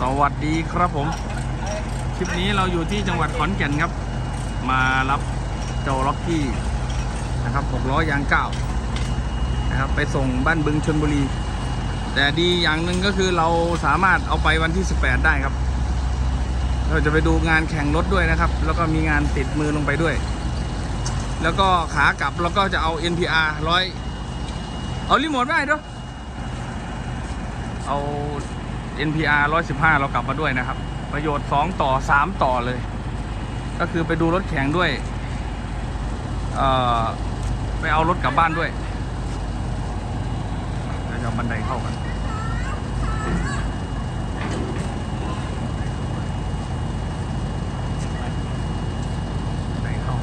สวัสดีครับผม คลิปนี้เราอยู่ที่จังหวัดขอนแก่นครับ มารับเจ้าล็อกกี้นะครับหกล้อยางเก้านะครับไปส่งบ้านบึงชนบุรี แต่ดีอย่างหนึ่งก็คือเราสามารถเอาไปวันที่ 18 ได้ครับ เราจะไปดูงานแข่งรถด้วยนะครับ แล้วก็มีงานติดมือลงไปด้วย แล้วก็ขากลับเราก็จะเอา NPR ร้อยเอารีโมทได้ด้วยเอา NPR 115 เรากลับมาด้วยนะครับ ประโยชน์ 2 ต่อ 3 ต่อเลย ก็คือไปดูรถแข่งด้วยไปเอารถกลับบ้านด้วยแล้วจะบันไดเข้ากันบันไดเข้า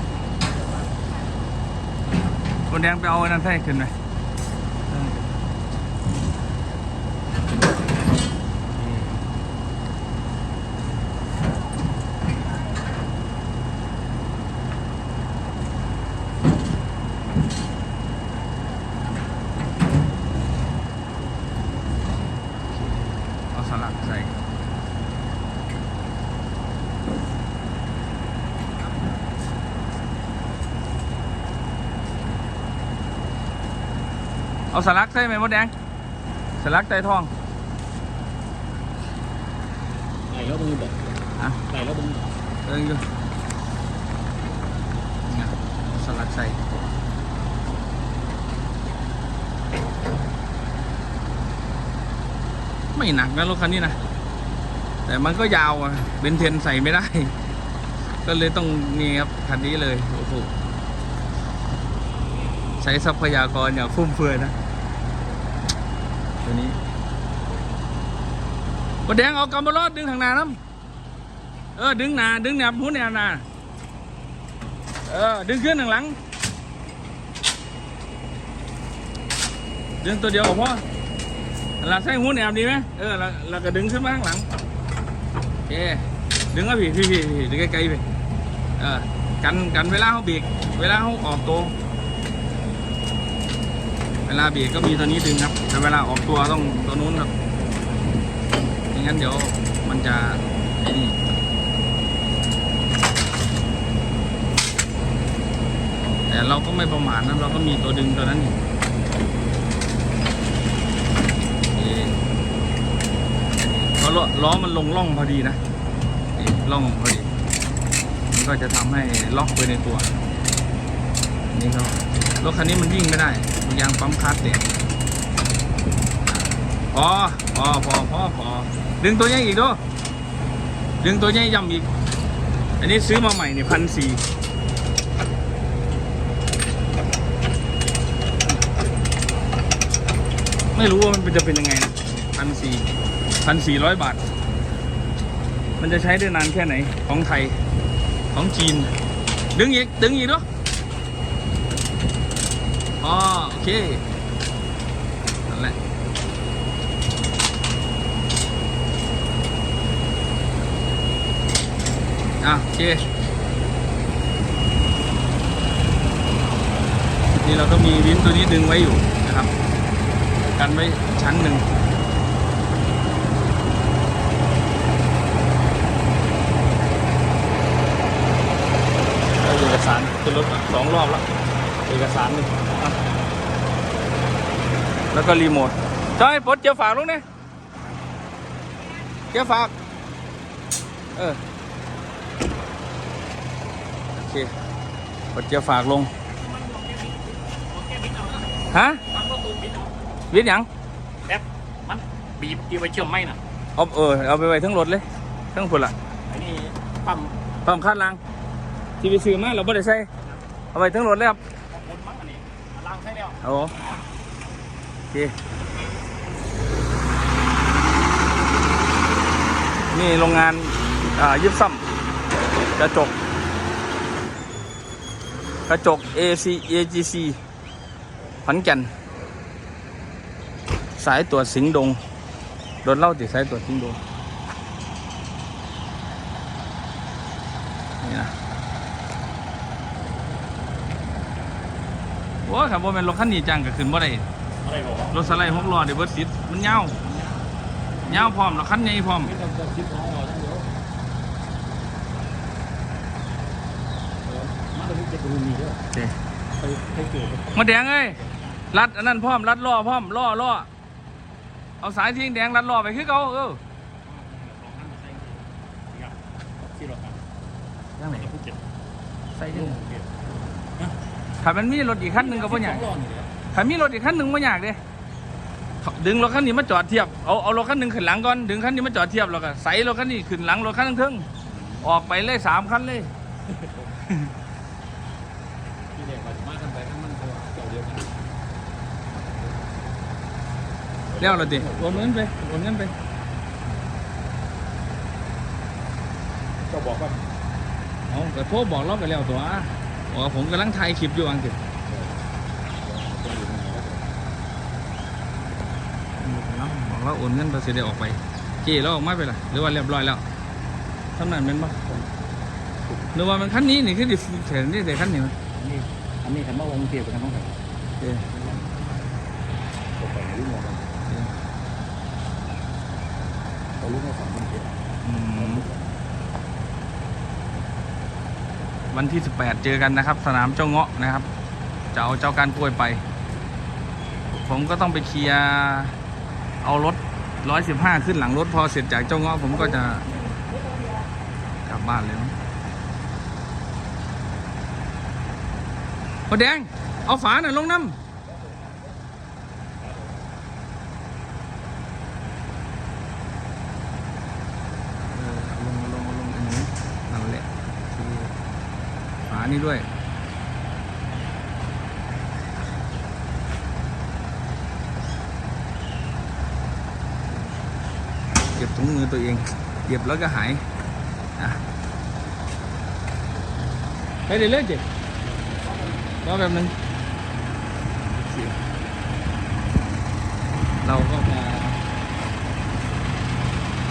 คนแดงไปเอาไอ้นั่นให้ขึ้นไหมเออ เอาสลักใส่ เอาสลักใส่ไหมมดแดง สลักใส่ทองไหลแล้วมึงบอกอะไหลแล้วมึงเอิงอยู่เนี่ยเอาสลักใส่ไม่หนักนะรถคันนี้นะ แต่มันก็ยาวอะเบนเทนใส่ไม่ได้ ก็เลยต้องนี่ครับ คันนี้เลย โอ้โหใช้ทรัพยากรอย่างฟุ่มเฟือยนะ ตัวนี้บดแดงเอากำมารอดดึงทางหน้าน้ำเออดึงหน้าดึงแหนบหูแหนบหน้าเออดึงขึ้นทางหลัง ดึงตัวเดียวก็พอเราใส่หูแหนบดีไหมเออเราเราก็ดึงขึ้นมาข้างหลังโอเคดึงมาพี่พี่พี่พี่ดึงไกลๆพี่เออกันกันเวลาเขาเบรกเวลาเขาออกตัว ลาเบรกก็มีตัวนี้ดึงครับ แต่เวลาออกตัวต้องตัวนู้นครับไม่งั้นเดี๋ยวมันจะไอ้นี่แต่เราก็ไม่ประมาทนะเราก็มีตัวดึงตัวนั้นอยู่นี่เพราะล้อมันลงร่องพอดีนะนี่องพอดี มันก็จะทำให้ล็อกไปในตัว นี่ก็รถคันนี้มันวิ่งไม่ได้ ยางปั๊มคลัตช์เนี่ยพอพอพอพอพอดึงตัวใหญ่อีกด้วยดึงตัวใหญ่ย่ำอีก อันนี้ซื้อมาใหม่เนี่ยพันสี่ไม่รู้ว่ามันจะเป็นยังไงนะพันสี่พันสี่ร้อยบาท มันจะใช้ได้นานแค่ไหนของไทยของจีน ดึงอีก ดึงอีกเนาะ อ๋อโอเคนั่นแหละอะโอเคนี่เราก็มีวิ้นตัวนี้ดึงไว้อยู่นะครับ กันไว้ชั้นหนึ่งเอาเอกสารขึ้นรถสองรอบแล้ว เอกสารนี่อะแล้วก็รีโมทจอยปลดเจียวฝากลงเนี่ยเจียวฝาก เออ โอเคปลดเจียวฝากลง ฮะมันก็ตูบิดเอาวิทย์หยังแป๊บมันบีบกีไว้เชื่อมไม่น่ะเอาเออเอาไปไว้ทั้งรถเลย ทั้งผลละไอ้นี่ปั๊มปั๊มคาดลัง ที่ไปซื้อมาเราไม่ได้ใช้เอาไปทั้งรถเลยครับ ของคนมั้งอันนี้ล้างใช่แล้วโอ้โอเคนี่โรงงานยิบซ้ำกระจก กระจก AC AGC ขอนแก่น สายตรวจสิงดง โดนเล่าติดสายตรวจสิงดง นี่นะ โอ้ยครับว่าเป็นรถคันนี้จังก็ขึ้นบ่ได้อะไรบอกรถสไลด์หกล้อเดี๋ยวเบิร์ดซิดมันเงาวยาวพร้อมแล้วคันใหญ่พร้อมไม่ต้องจะคิดของเราทั้งเดียวมันจะมีเจ็ดรูมีด้วยเด้ไปไปเกิดมาแดงเอ้ยรัดอันนั้นพร้อมรัดล้อพร้อมล้อล้อเอาสายทิ้งแดงรัดล้อไปคือเขาเออที่เราทยังไงำภูเก็ตใส่ที่ยังไงภูเก็ต ถ้ามันมีรถอีกคันหนึ่งก็บ่อยากสองร้อยนี่แหละถ้ามีรถอีกคันหนึ่งบ่อยากเด้ดึงรถคันนี้มาจอดเทียบ เอาเอารถคันหนึ่งขึ้นหลังก่อน ดึงคันนี้มาจอดเทียบแล้วก็ใส่รถคันนี้ขึ้นหลังรถคันทั้งๆออกไปเลยสามคันเลยที่เรียกว่ามากันไปทั้งมันตัวเกี่ยวเดียวกันแล้วเราดิโอนเงินไปโอนเงินไปก็บอกว่าเอาแต่โทรบอกเราไปแล้วตัว บอกว่าผมกำลังถ่ายคลิปอยู่อังกฤษบอกว่าโอนเงินไปเสียได้ออกไปเจ๊เราออกมาไปละหรือว่าเรียบร้อยแล้วทำนั้นเป็นปะหรือว่ามันคันนี้นี่คือดิเห็นนี่แต่คันนี้มั้ยอันนี้อันนี้คันว่าวงเทียบกันทั้งหมดเจ๊ตกไปในรุ่นหมดเลยเขารู้ว่าสองคนเทียบ อืม วันที่ 18 เจอกันนะครับ สนามเจ้าเงาะนะครับ จะเอาเจ้าการกล้วยไป ผมก็ต้องไปเคลียร์เอารถ 115 ขึ้นหลังรถพอเสร็จจากเจ้าเงาะผมก็จะกลับบ้านเลยเนาะพอแดง เอาฝาหน่อยลงน้ำเออเอาลงเอาลงเอาลงอันนี้นั่นแหละคือฝา นี้ด้วย เก็บถุงมือตัวเองเก็บแล้วก็หายอะไปเรื่อยๆจิรอแบบนึงเราก็มา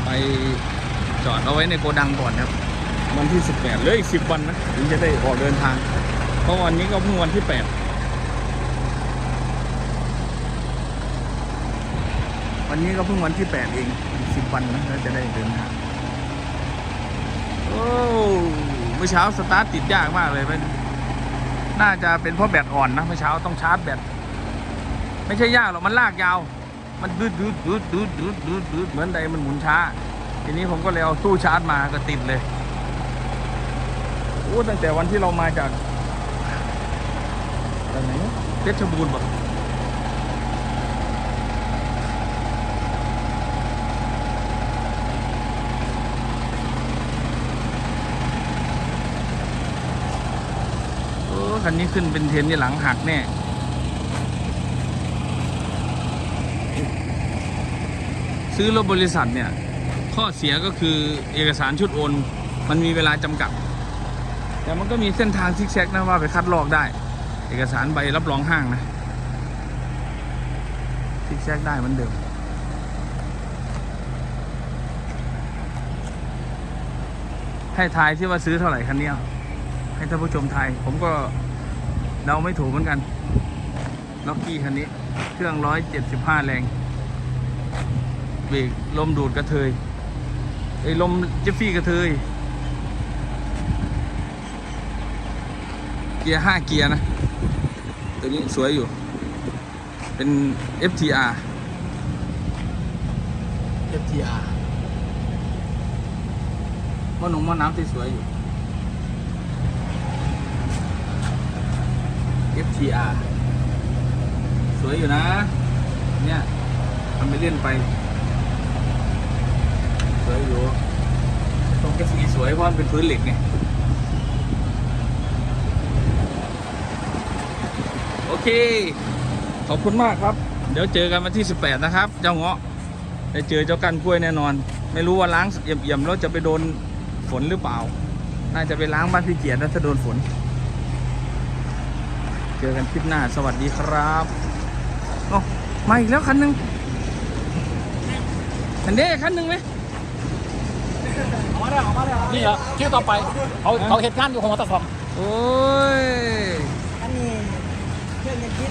ไปจอดเอาไว้ในโกดังก่อนครับ วันที่ 18เหลืออีก 10 วันนะถึงจะได้ออกเดินทาง เพราะวันนี้ก็เพิ่งวันที่ 8 วันนี้ก็เพิ่งวันที่ 8 เอง10 วันนะแล้วจะได้เดินทางโอ้เมื่อเช้าสตาร์ทติดยากมากเลยเป็นน่าจะเป็นเพราะแบตอ่อนนะเมื่อเช้าต้องชาร์จแบตไม่ใช่ยากหรอกมันลากยาว มันดืดดืดดืดดืดดืดดืดเหมือนใดมันหมุนช้า ทีนี้ผมก็เลยเอาตู้ชาร์จมาก็ติดเลย อ้ตั้งแต่วันที่เรามาจากจากไหนนะเพชรบูรณ์ปะโอ้คันนี้ขึ้นเป็นเทนที่หลังหักแน่ซื้อรถบริษัทเนี่ย ข้อเสียก็คือเอกสารชุดโอน มันมีเวลาจำกัด แต่มันก็มีเส้นทางซิกแซกนะว่าไปคัดลอกได้ เอกสารใบรับรองห้างนะซิกแซกได้เหมือนเดิมให้ทายที่ว่าซื้อเท่าไหร่คันนี้ให้ท่านผู้ชมทายผมก็เดาไม่ถูกเหมือนกันล็อกกี้คันนี้ เครื่องร้อยเจ็ดสิบห้าแรงเบรกลมดูดกระเทยไอ้ลมเจฟฟี่กระเทย เกียร์ห้าเกียร์นะ ตัวนี้สวยอยู่ เป็น FTR FTR หม้อหนุ่มหม้อน้ำที่สวยอยู่ FTR สวยอยู่นะ เนี่ยทำไปเล่นไป สวยอยู่ตรงกระสีสวยเพราะมันเป็นพื้นเหล็กไง โอเค ขอบคุณมากครับ เดี๋ยวเจอกันวันที่ 18 นะครับ เจ้าเงาะได้เจอเจ้ากันกล้วยแน่นอน ไม่รู้ว่าล้างเอี่ยมๆแล้วจะไปโดนฝนหรือเปล่า น่าจะไปล้างบ้านพี่เกียรตินะถ้าโดนฝน เจอกันคลิปหน้าสวัสดีครับโอ้มาอีกแล้วคันหนึ่งอันเด้คันหนึ่งไหมออกมาได้ออกมาได้นี่เหรอคิวต่อไปเขาเขาเหตุการณ์อยู่ของมอเตอร์ฟอร์มโอ้ยอันนี้เครื่อง ยังคิด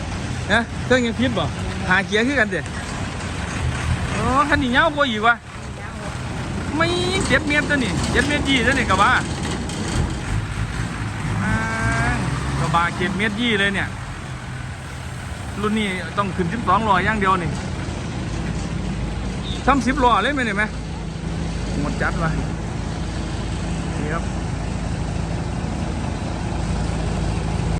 นะเครื่องยังพิษบ่หาเกียร์ขึ้นกันเด็โอ้อคันนี้ยาวกว่าอีกวะไม่เจ็ดเมตรตัวนี่เจ็ดเมตรยี่ตัวนี่กะว่ากระบะเจ็ดเมตรยี่เลยเนี่ย รุ่นนี้ต้องขึ้นสิบสองล้ออย่างเดียวนี่ทำสิบล้อเลยไหมเนี่ยไหมหมดจัดวะ